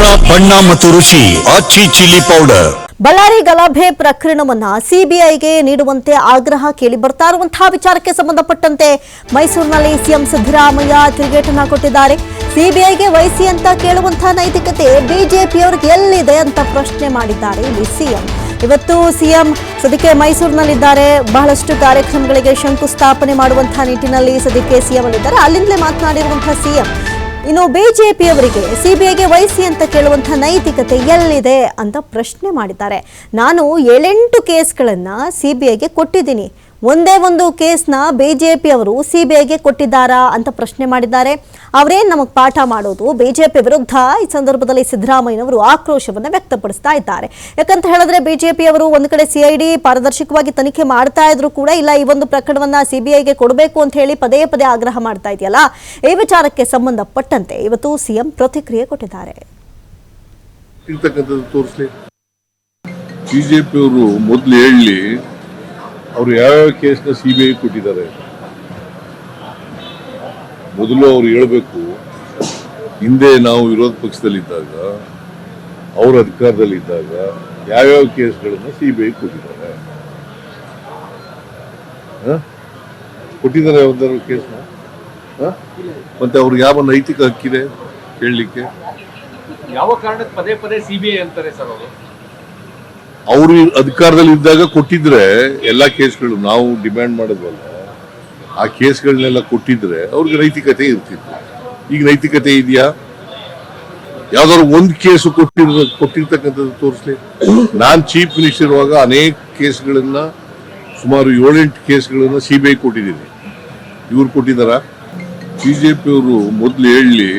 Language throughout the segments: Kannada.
ಖಾರ ಬಣ್ಣ ಮತ್ತು ರುಚಿ ಆಚಿ ಚಿಲ್ಲಿ ಪೌಡರ್. ಬಳ್ಳಾರಿ ಗಲಭೆ ಪ್ರಕರಣವನ್ನ ಸಿಬಿಐಗೆ ನೀಡುವಂತೆ ಆಗ್ರಹ ಕೇಳಿ ಬರ್ತಾ ಇರುವಂತಹ ವಿಚಾರಕ್ಕೆ ಸಂಬಂಧಪಟ್ಟಂತೆ ಮೈಸೂರಿನಲ್ಲಿ ಸಿಎಂ ಸಿದ್ದರಾಮಯ್ಯ ತಿರುಗೇಟನ್ನ ಕೊಟ್ಟಿದ್ದಾರೆ. ಸಿಬಿಐಗೆ ವಹಿಸಿ ಅಂತ ಕೇಳುವಂತಹ ನೈತಿಕತೆ ಬಿಜೆಪಿಯವರಿಗೆ ಎಲ್ಲಿದೆ ಅಂತ ಪ್ರಶ್ನೆ ಮಾಡಿದ್ದಾರೆ ಇಲ್ಲಿ ಸಿಎಂ. ಇವತ್ತು ಸಿಎಂ ಸದ್ಯಕ್ಕೆ ಮೈಸೂರಿನಲ್ಲಿದ್ದಾರೆ. ಬಹಳಷ್ಟು ಕಾರ್ಯಕ್ರಮಗಳಿಗೆ ಶಂಕುಸ್ಥಾಪನೆ ಮಾಡುವಂತಹ ನಿಟ್ಟಿನಲ್ಲಿ ಸದ್ಯಕ್ಕೆ ಸಿಎಂ ಅಲ್ಲಿದ್ದಾರೆ. ಅಲ್ಲಿಂದಲೇ ಮಾತನಾಡಿರುವಂತಹ ಸಿಎಂ ಇನ್ನು ಬಿಜೆಪಿಯವರಿಗೆ ಸಿಬಿಐಗೆ ವಹಿಸಿ ಅಂತ ಕೇಳುವಂಥ ನೈತಿಕತೆ ಎಲ್ಲಿದೆ ಅಂತ ಪ್ರಶ್ನೆ ಮಾಡಿದ್ದಾರೆ. ನಾನು ಏಳೆಂಟು ಕೇಸ್ಗಳನ್ನು ಸಿಬಿಐಗೆ ಕೊಟ್ಟಿದ್ದೀನಿ. ಒಂದೇ ಒಂದು ಕೇಸ್ನ ಬಿಜೆಪಿ ಅವರು ಸಿಬಿಐಗೆ ಕೊಟ್ಟಿದ್ದಾರಾ ಅಂತ ಪ್ರಶ್ನೆ ಮಾಡಿದ್ದಾರೆ. ಅವರೇನು ನಮಗೆ ಪಾಠ ಮಾಡೋದು. ಬಿಜೆಪಿ ವಿರುದ್ಧ ಈ ಸಂದರ್ಭದಲ್ಲಿ ಸಿದ್ದರಾಮಯ್ಯನವರು ಆಕ್ರೋಶವನ್ನು ವ್ಯಕ್ತಪಡಿಸ್ತಾ ಇದ್ದಾರೆ. ಯಾಕಂತ ಹೇಳಿದ್ರೆ ಬಿಜೆಪಿಯವರು ಒಂದು ಕಡೆ ಸಿಐಡಿ ಪಾರದರ್ಶಕವಾಗಿ ತನಿಖೆ ಮಾಡ್ತಾ ಇದ್ರು ಕೂಡ ಇಲ್ಲ, ಈ ಒಂದು ಪ್ರಕರಣವನ್ನ ಸಿಬಿಐಗೆ ಕೊಡಬೇಕು ಅಂತ ಹೇಳಿ ಪದೇ ಪದೇ ಆಗ್ರಹ ಮಾಡ್ತಾ ಇದೆಯಲ್ಲ? ಈ ವಿಚಾರಕ್ಕೆ ಸಂಬಂಧಪಟ್ಟಂತೆ ಇವತ್ತು ಸಿಎಂ ಪ್ರತಿಕ್ರಿಯೆ ಕೊಟ್ಟಿದ್ದಾರೆ. ಬಿಜೆಪಿಯವರು ಮೊದಲು ಹೇಳಿ ಅವರು ಯಾವ್ಯಾವ ಕೇಸ್ನ ಸಿ ಬಿ ಐ ಕೊಟ್ಟಿದ್ದಾರೆ? ಮೊದಲು ಅವರು ಹೇಳಬೇಕು, ಹಿಂದೆ ನಾವು ವಿರೋಧ ಪಕ್ಷದಲ್ಲಿದ್ದಾಗ, ಅವ್ರ ಅಧಿಕಾರದಲ್ಲಿದ್ದಾಗ ಯಾವ್ಯಾವ ಕೇಸ್ಗಳನ್ನ ಸಿ ಬಿ ಐ ಕೊಟ್ಟಿದ್ದಾರೆ? ಕೊಟ್ಟಿದ್ದಾರೆ ಯಾವ್ದಾದ್ರು ಕೇಸ್ನ? ಮತ್ತೆ ಅವ್ರಿಗೆ ಯಾವ ನೈತಿಕ ಹಕ್ಕಿದೆ ಕೇಳಲಿಕ್ಕೆ? ಯಾವ ಕಾರಣಕ್ಕೆ ಪದೇ ಪದೇ ಸಿಬಿಐ ಅಂತಾರೆ ಸರ್ ಅವರು? ಅವರು ಅಧಿಕಾರದಲ್ಲಿ ಇದ್ದಾಗ ಕೊಟ್ಟಿದ್ರೆ ಎಲ್ಲ ಕೇಸ್ಗಳು ನಾವು ಡಿಮ್ಯಾಂಡ್ ಮಾಡೋದ್ವಲ್ಲ, ಆ ಕೇಸ್ಗಳನ್ನೆಲ್ಲ ಕೊಟ್ಟಿದ್ರೆ ಅವ್ರಿಗೆ ನೈತಿಕತೆ ಇರ್ತಿತ್ತು. ಈಗ ನೈತಿಕತೆ ಇದೆಯಾ? ಯಾವ್ದಾದ್ರು ಒಂದ್ ಕೇಸು ಕೊಟ್ಟಿರ, ಕೊಟ್ಟಿರ್ತಕ್ಕಂಥದ್ದು ತೋರಿಸ್ಲಿ. ನಾನ್ ಚೀಫ್ ಮಿನಿಸ್ಟರ್ ಇರುವಾಗ ಅನೇಕ ಕೇಸ್ಗಳನ್ನ, ಸುಮಾರು ಏಳೆಂಟು ಕೇಸ್ಗಳನ್ನ ಸಿ ಬಿ ಐ ಕೊಟ್ಟಿದ್ದೀನಿ. ಇವ್ರು ಕೊಟ್ಟಿದಾರ ಬಿಜೆಪಿಯವರು ಮೊದಲು ಹೇಳಿ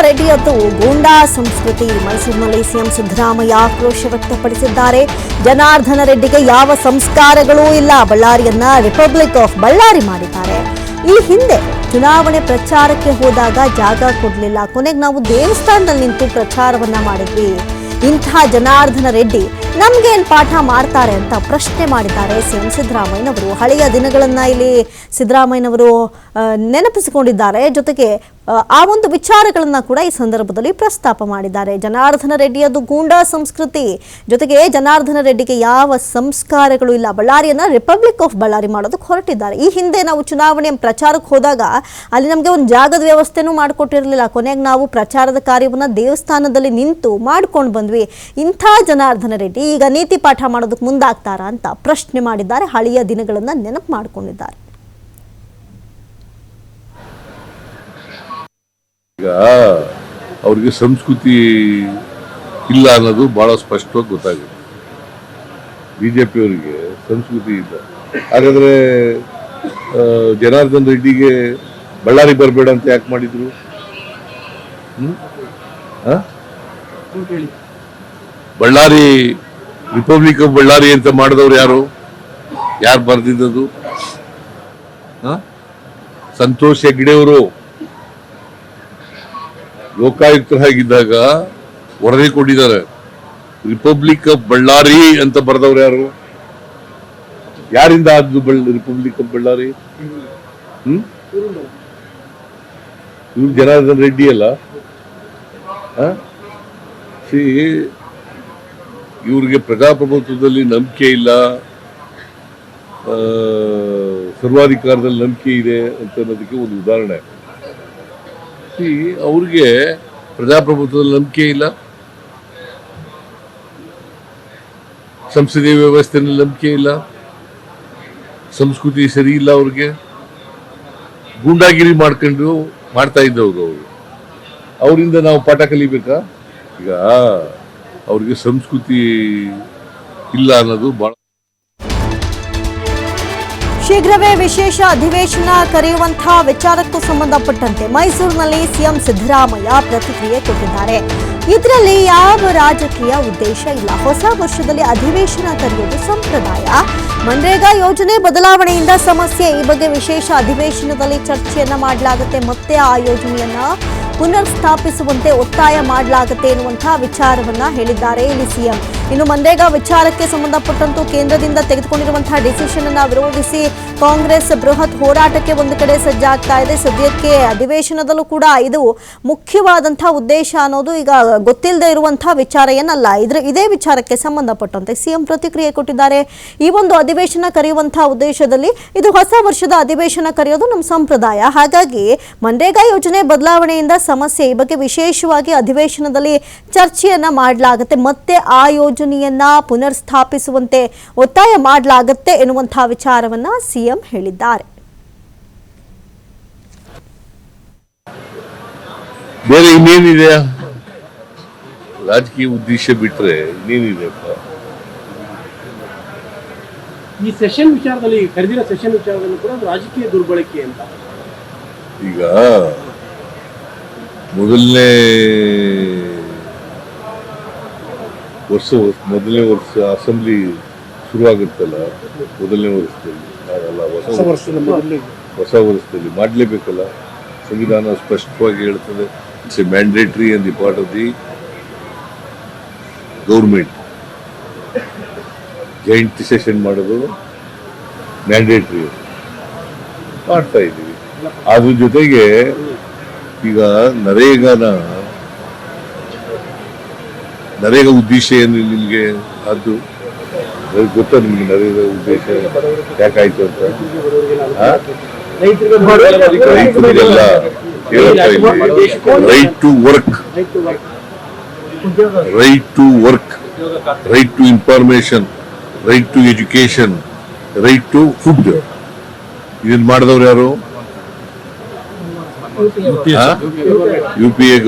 ರೆಡ್ಡಿಯದ್ದು ಗೂಂಡಾ ಸಂಸ್ಕೃತಿ. ಮೈಸೂರಿನಲ್ಲಿ ಸಿಎಂ ಸಿದ್ದರಾಮಯ್ಯ ಆಕ್ರೋಶ ವ್ಯಕ್ತಪಡಿಸಿದ್ದಾರೆ. ಜನಾರ್ದನ ರೆಡ್ಡಿಗೆ ಯಾವ ಸಂಸ್ಕಾರಗಳೂ ಇಲ್ಲ. ಬಳ್ಳಾರಿಯನ್ನ ರಿಪಬ್ಲಿಕ್ ಆಫ್ ಬಳ್ಳಾರಿ ಮಾಡಿದ್ದಾರೆ. ಈ ಹಿಂದೆ ಚುನಾವಣೆ ಪ್ರಚಾರಕ್ಕೆ ಹೋದಾಗ ಜಾಗ ಕೊಡಲಿಲ್ಲ. ಕೊನೆಗೆ ನಾವು ದೇವಸ್ಥಾನದಲ್ಲಿ ನಿಂತು ಪ್ರಚಾರವನ್ನ ಮಾಡಿದ್ವಿ. ಇಂಥ ಜನಾರ್ದನ ರೆಡ್ಡಿ ನಮ್ಗೇನ್ ಪಾಠ ಮಾಡ್ತಾರೆ ಅಂತ ಪ್ರಶ್ನೆ ಮಾಡಿದ್ದಾರೆ ಸಿಎಂ ಸಿದ್ದರಾಮಯ್ಯನವರು. ಹಳೆಯ ದಿನಗಳನ್ನು ಇಲ್ಲಿ ಸಿದ್ದರಾಮಯ್ಯನವರು ನೆನಪಿಸಿಕೊಂಡಿದ್ದಾರೆ. ಜೊತೆಗೆ ಆ, ಒಂದು ವಿಚಾರಗಳನ್ನು ಕೂಡ ಈ ಸಂದರ್ಭದಲ್ಲಿ ಪ್ರಸ್ತಾಪ ಮಾಡಿದ್ದಾರೆ. ಜನಾರ್ದನ ರೆಡ್ಡಿಯದು ಗೂಂಡಾ ಸಂಸ್ಕೃತಿ. ಜೊತೆಗೆ ಜನಾರ್ದನ ರೆಡ್ಡಿಗೆ ಯಾವ ಸಂಸ್ಕಾರಗಳು ಇಲ್ಲ. ಬಳ್ಳಾರಿಯನ್ನ ರಿಪಬ್ಲಿಕ್ ಆಫ್ ಬಳ್ಳಾರಿ ಮಾಡೋದಕ್ಕೆ ಹೊರಟಿದ್ದಾರೆ. ಈ ಹಿಂದೆ ನಾವು ಚುನಾವಣೆ ಪ್ರಚಾರಕ್ಕೆ ಹೋದಾಗ ಅಲ್ಲಿ ನಮಗೆ ಒಂದು ಜಾಗದ ವ್ಯವಸ್ಥೆನೂ ಮಾಡಿಕೊಟ್ಟಿರಲಿಲ್ಲ. ಕೊನೆಗೆ ನಾವು ಪ್ರಚಾರದ ಕಾರ್ಯವನ್ನು ದೇವಸ್ಥಾನದಲ್ಲಿ ನಿಂತು ಮಾಡ್ಕೊಂಡು ಬಂದ್ವಿ. ಇಂಥ ಜನಾರ್ದನ ರೆಡ್ಡಿ ಈಗ ನೀತಿ ಪಾಠ ಮಾಡೋದಕ್ಕೆ ಮುಂದಾಗ್ತಾರಾ ಅಂತ ಪ್ರಶ್ನೆ ಮಾಡಿದ್ದಾರೆ. ಹಳೆಯ ದಿನಗಳನ್ನ ನೆನಪು ಮಾಡಿಕೊಂಡಿದ್ದಾರೆ. ಈಗ ಅವ್ರಿಗೆ ಸಂಸ್ಕೃತಿ ಇಲ್ಲ ಅನ್ನೋದು ಬಹಳ ಸ್ಪಷ್ಟವಾಗಿ ಗೊತ್ತಾಗುತ್ತೆ ಬಿಜೆಪಿ ಅವರಿಗೆ ಸಂಸ್ಕೃತಿ ಇಲ್ಲ. ಹಾಗಾದ್ರೆ ಆ, ಜನಾರ್ದನ್ ರೆಡ್ಡಿಗೆ ಬಳ್ಳಾರಿ ಬರಬೇಡ ಅಂತ ಯಾಕೆ ಮಾಡಿದ್ರು? ಬಳ್ಳಾರಿ ರಿಪಬ್ಲಿಕ್ ಆಫ್ ಬಳ್ಳಾರಿ ಅಂತ ಮಾಡಿದವ್ರು ಯಾರು? ಯಾರು ಬರೆದಿದ್ದದು? ಸಂತೋಷ್ ಹೆಗ್ಡೆಯವರು ಲೋಕಾಯುಕ್ತರಾಗಿದ್ದಾಗ ವರದಿ ಕೊಟ್ಟಿದ್ದಾರೆ. ರಿಪಬ್ಲಿಕ್ ಆಫ್ ಬಳ್ಳಾರಿ ಅಂತ ಬರೆದವ್ರು ಯಾರು? ಯಾರಿಂದ ಆದ್ದು ರಿಪಬ್ಲಿಕ್ ಆಫ್ ಬಳ್ಳಾರಿ ಹ್ಮ್? ಇವ್ರು ಜನಾರ್ದನ್ ರೆಡ್ಡಿ ಅಲ್ಲ? ಇವ್ರಿಗೆ ಪ್ರಜಾಪ್ರಭುತ್ವದಲ್ಲಿ ನಂಬಿಕೆ ಇಲ್ಲ. ಸರ್ವಾಧಿಕಾರದಲ್ಲಿ ನಂಬಿಕೆ ಇದೆ ಅಂತ ಅನ್ನೋದಕ್ಕೆ ಒಂದು ಉದಾಹರಣೆ. ಅವ್ರಿಗೆ ಪ್ರಜಾಪ್ರಭುತ್ವದಲ್ಲಿ ನಂಬಿಕೆ ಇಲ್ಲ. ಸಂಸದೀಯ ವ್ಯವಸ್ಥೆಯಲ್ಲಿ ನಂಬಿಕೆ ಇಲ್ಲ. ಸಂಸ್ಕೃತಿ ಸರಿ ಇಲ್ಲ ಅವ್ರಿಗೆ. ಗೂಂಡಾಗಿರಿ ಮಾಡ್ಕೊಂಡು ಮಾಡ್ತಾ ಇದ್ದವ್ರು ಅವರು. ಅವರಿಂದ ನಾವು ಪಾಠ ಕಲಿಬೇಕಾ? ಈಗ ಅವ್ರಿಗೆ ಸಂಸ್ಕೃತಿ ಇಲ್ಲ ಅನ್ನೋದು ಬಹಳ ಶೀಘ್ರವೇ ವಿಶೇಷ ಅಧಿವೇಶನ ಕರೆಯುವಂತಹ ವಿಚಾರಕ್ಕೂ ಸಂಬಂಧಪಟ್ಟಂತೆ ಮೈಸೂರಿನಲ್ಲಿ ಸಿಎಂ ಸಿದ್ದರಾಮಯ್ಯ ಪ್ರತಿಕ್ರಿಯೆ ಕೊಟ್ಟಿದ್ದಾರೆ. ಇದರಲ್ಲಿ ಯಾವ ರಾಜಕೀಯ ಉದ್ದೇಶ ಇಲ್ಲ. ಹೊಸ ವರ್ಷದಲ್ಲಿ ಅಧಿವೇಶನ ಕರೆಯುವುದು ಸಂಪ್ರದಾಯ. ಮನ್ರೇಗಾ ಯೋಜನೆ ಬದಲಾವಣೆಯಿಂದ ಸಮಸ್ಯೆ. ಈ ಬಗ್ಗೆ ವಿಶೇಷ ಅಧಿವೇಶನದಲ್ಲಿ ಚರ್ಚೆಯನ್ನ ಮಾಡಲಾಗುತ್ತೆ. ಮತ್ತೆ ಆ ಯೋಜನೆಯನ್ನ ಪುನರ್ ಸ್ಥಾಪಿಸುವಂತೆ ಒತ್ತಾಯ ಮಾಡಲಾಗುತ್ತೆ ಎನ್ನುವಂತಹ ವಿಚಾರವನ್ನ ಹೇಳಿದ್ದಾರೆ ಇಲ್ಲಿ ಸಿಎಂ. ಇನ್ನು ಮನ್ರೇಗಾ ವಿಚಾರಕ್ಕೆ ಸಂಬಂಧಪಟ್ಟಂತೂ ಕೇಂದ್ರದಿಂದ ತೆಗೆದುಕೊಂಡಿರುವಂತಹ ಡಿಸಿಷನ್ ಅನ್ನ ವಿರೋಧಿಸಿ ಕಾಂಗ್ರೆಸ್ ಬೃಹತ್ ಹೋರಾಟಕ್ಕೆ ಒಂದು ಕಡೆ ಸಜ್ಜಾಗ್ತಾ ಇದೆ. ಸದ್ಯಕ್ಕೆ ಅಧಿವೇಶನದಲ್ಲೂ ಕೂಡ ಇದು ಮುಖ್ಯವಾದಂತಹ ಉದ್ದೇಶ ಅನ್ನೋದು ಈಗ ಗೊತ್ತಿಲ್ಲದೆ ಇರುವಂತಹ ವಿಚಾರ ಏನಲ್ಲ. ಇದ್ರ ಇದೇ ವಿಚಾರಕ್ಕೆ ಸಂಬಂಧಪಟ್ಟಂತೆ ಸಿಎಂ ಪ್ರತಿಕ್ರಿಯೆ ಕೊಟ್ಟಿದ್ದಾರೆ. ಈ ಒಂದು ಅಧಿವೇಶನ ಕರೆಯುವಂತಹ ಉದ್ದೇಶದಲ್ಲಿ ಇದು ಹೊಸ ವರ್ಷದ ಅಧಿವೇಶನ ಕರೆಯೋದು ನಮ್ಮ ಸಂಪ್ರದಾಯ. ಹಾಗಾಗಿ ಮನ್ರೇಗಾ ಯೋಜನೆ ಬದಲಾವಣೆಯಿಂದ ಸಮಸ್ಯೆ ಈ ಬಗ್ಗೆ ವಿಶೇಷವಾಗಿ ಅಧಿವೇಶನದಲ್ಲಿ ಚರ್ಚೆಯನ್ನ ಮಾಡಲಾಗುತ್ತೆ. ಮತ್ತೆ ಆ ಯೋಜನೆಯನ್ನ ಪುನರ್ ಸ್ಥಾಪಿಸುವಂತೆ ಒತ್ತಾಯ ಮಾಡಲಾಗುತ್ತೆ ಎನ್ನುವಂತಹ ವಿಚಾರವನ್ನ ಸಿಎಂ ಹೇಳಿದ್ದಾರೆ. ಬೇರೆ ಇನ್ನೇನಿದೆ? ರಾಜಕೀಯ ಉದ್ದೇಶ ಬಿಟ್ರೆ ಇನ್ನೇನಿದೆ? ಈ ಸೆಷನ್ ವಿಚಾರದಲ್ಲಿ ಕರೆದಿರೋ ಸೆಷನ್ ವಿಚಾರದಲ್ಲಿ ಕೂಡ ರಾಜಕೀಯ ದುರ್ಬಳಕೆ ಅಂತ. ಈಗ ಮೊದಲನೇ ವರ್ಷ ಮೊದಲನೇ ವರ್ಷ ಅಸೆಂಬ್ಲಿ ಶುರುವಾಗುತ್ತಲ್ಲ ಮೊದಲನೇ ವರ್ಷದಲ್ಲಿ. ಅಲ್ಲ ಹೊಸ ವರ್ಷದಲ್ಲಿ ಮಾಡಲೇಬೇಕಲ್ಲ. ಸಂವಿಧಾನ ಸ್ಪಷ್ಟವಾಗಿ ಹೇಳ್ತದೆ it's a mandatory and the part of the government joint session ಮಾಡೋದು ಮ್ಯಾಂಡೇಟ್ರಿ ಮಾಡ್ತಾ ಇದ್ದೀವಿ. ಅದ್ರ ಜೊತೆಗೆ ಈಗ ನರೇಗಾನ ನರೇಗಾ ಉದ್ದೇಶ ಏನು ನಿಮಗೆ? ಅದು ಗೊತ್ತಾ ನಿಮಗೆ ನರೇಗಾ ಉದ್ದೇಶ ಯಾಕಾಯ್ತು ಅಂತ? ರೈತರಿಗೆಲ್ಲ right to work right to work right to information right to education right to food ಇದನ್ನ ಮಾಡಿದವ್ರು ಯಾರು? U P A